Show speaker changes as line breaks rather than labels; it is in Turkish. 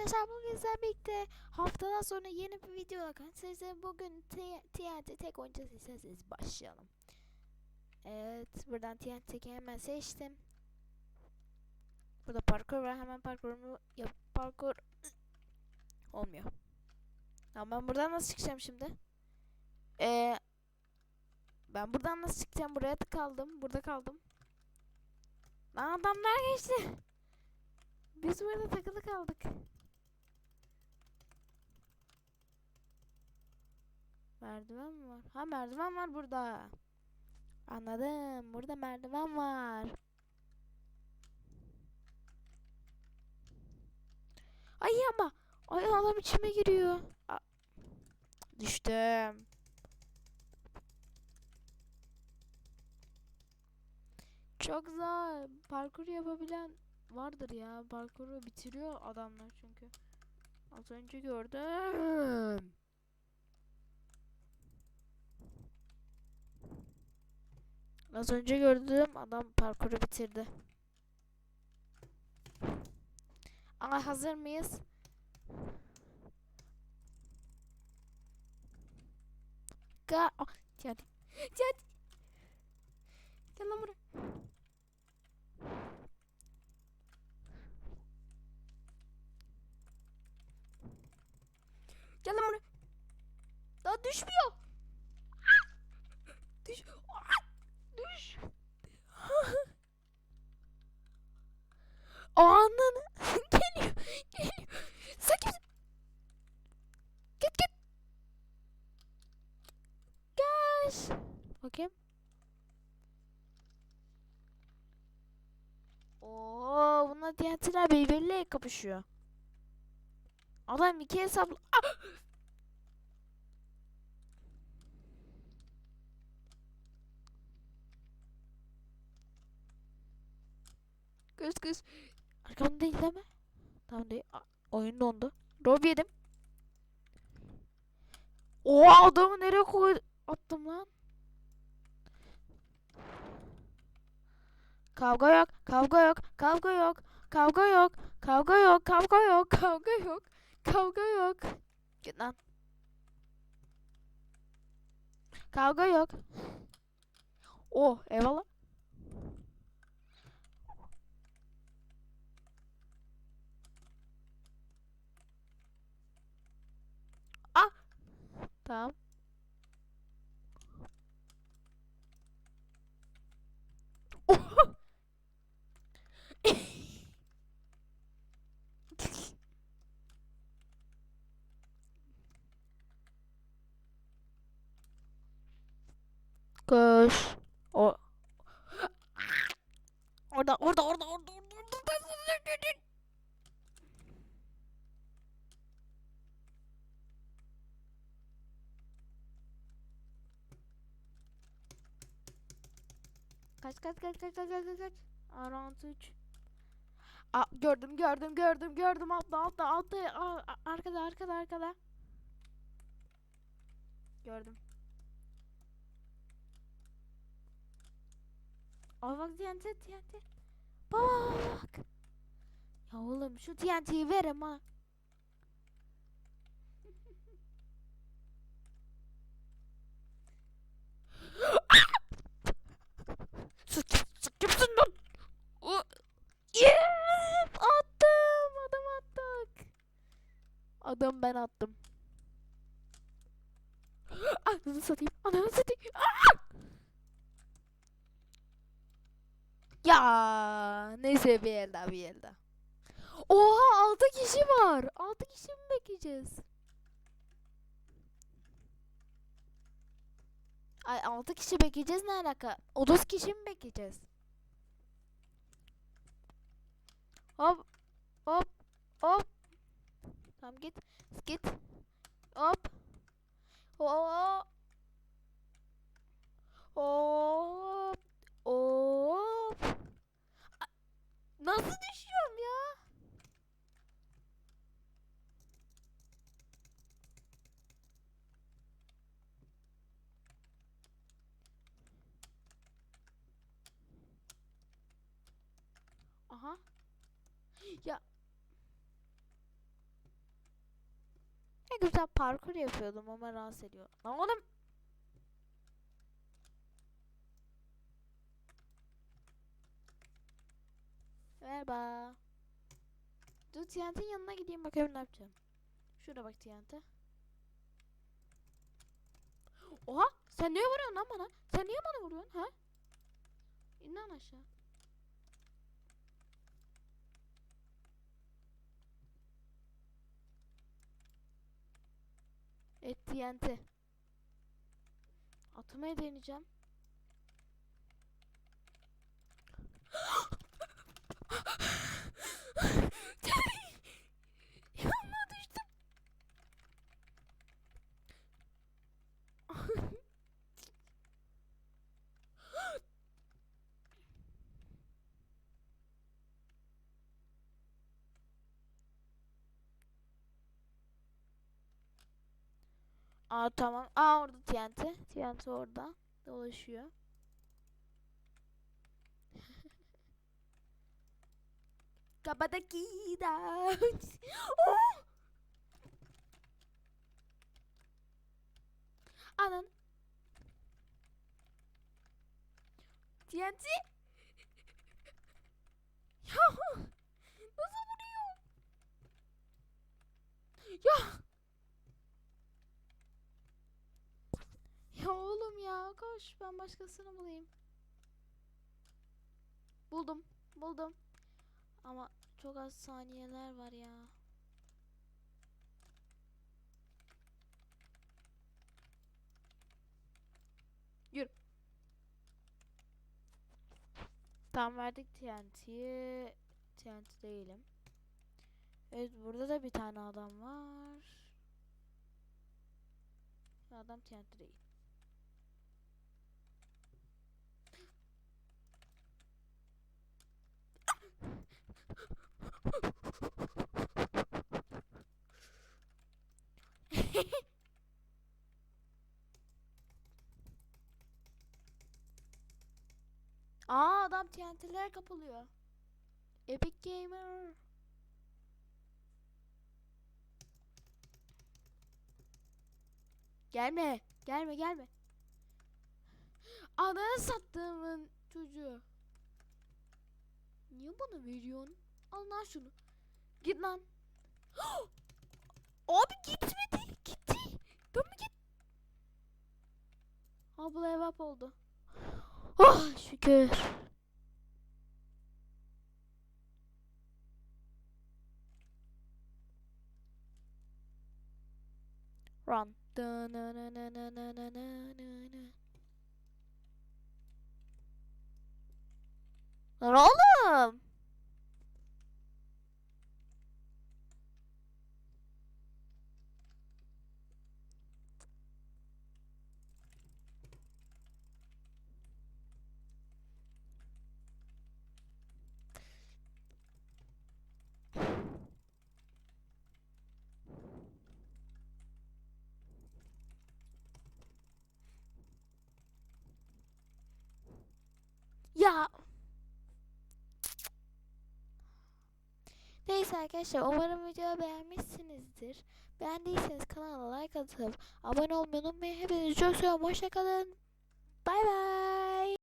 arkadaşlar bugün sizlerle birlikte haftadan sonra yeni bir video size bugün TNT tek oynayacağız isterseniz başlayalım. Evet buradan TNT teki hemen seçtim. Burada parkur var hemen parkurumu yap parkur olmuyor. Tamam ben buradan nasıl çıkacağım şimdi? Ee, ben buradan nasıl çıkacağım? Buraya kaldım. Burada kaldım. Lan adamlar geçti. Biz burada takılı kaldık. Merdiven mi var? Ha merdiven var burada. Anladım. Burada merdiven var. Ay ama. Ay adam içime giriyor. A- Düştüm. Çok zor. Parkur yapabilen vardır ya. Parkuru bitiriyor adamlar çünkü. Az önce gördüm. Az önce gördüm adam parkuru bitirdi. Ama hazır mıyız? Ga oh, Gel. Gel. Gel lan buraya. Gel lan buraya. Daha düşmüyor. Ananı. geliyor. Geliyor. Kimsin? Git git. Gel. Bakayım. Oo, bunlar TNT'ler birbiriyle kapışıyor. Adam iki hesaplı... Ah! Kız kız. Arkamda değil değil mi? Tamam değil. Oyun dondu. Rob yedim. O adamı nereye koy attım lan? Kavga yok, kavga yok, kavga yok, kavga yok, kavga yok, kavga yok, kavga yok, kavga yok. Git lan. Kavga yok. Oh, eyvallah. Tamam. Koş. O. Orada, orada, orada, orada, orada, orada. Kaç kaç kaç kaç kaç kaç kaç. Around 3. Aa, gördüm gördüm gördüm gördüm altta altta altta Aa, arkada arkada arkada. Gördüm. Aa bak TNT TNT. Bak. Ya oğlum şu TNT'yi ver ama. Sık sık kimsin lan? O- Yes! Attım. Adam attık. Ben attım. Ananı satayım. Ananı satayım. Aa! Ya neyse bir el daha bir el. Oha 6 kişi var. 6 kişi mi bekleyeceğiz? Ay 6 kişi bekleyeceğiz ne alaka? 30 kişi mi bekleyeceğiz? Hop git. Git. Hop. Hop. Hop. Hop. A- Nasıl düşüyorum ya? Aha. Ya Ne güzel parkur yapıyordum ama rahatsız ediyor. Lan oğlum. Merhaba. Dur TNT'nin yanına gideyim bakayım ne yapacağım. Şurada bak TNT. Oha sen niye vuruyorsun lan bana? Sen niye bana vuruyorsun ha? İn lan aşağı. Et TNT. Atmaya deneyeceğim. Yanına düştüm. Aa tamam. Aa orada TNT. TNT orada. Dolaşıyor. Kabadaki da. oh! Anan. TNT. Ya nasıl vuruyor? Ya. Ya koş ben başkasını bulayım. Buldum. Buldum. Ama çok az saniyeler var ya. Yürü. Tam verdik TNT'yi. TNT değilim. Evet burada da bir tane adam var. Adam TNT değil. Aa adam TNT'lere kapılıyor. Epic Gamer. Gelme. Gelme gelme. Ananı sattığımın çocuğu. Niye bana veriyorsun? Al lan şunu. Git lan. Abi gitmedi. Gitti. Dön mü git? Abla evap oldu. Oh şükür. Run. Lan oğlum. Ya. Neyse arkadaşlar umarım videoyu beğenmişsinizdir. Beğendiyseniz kanala like atıp abone olmayı unutmayın. Hepinizi çok seviyorum. Hoşçakalın. Bay bay.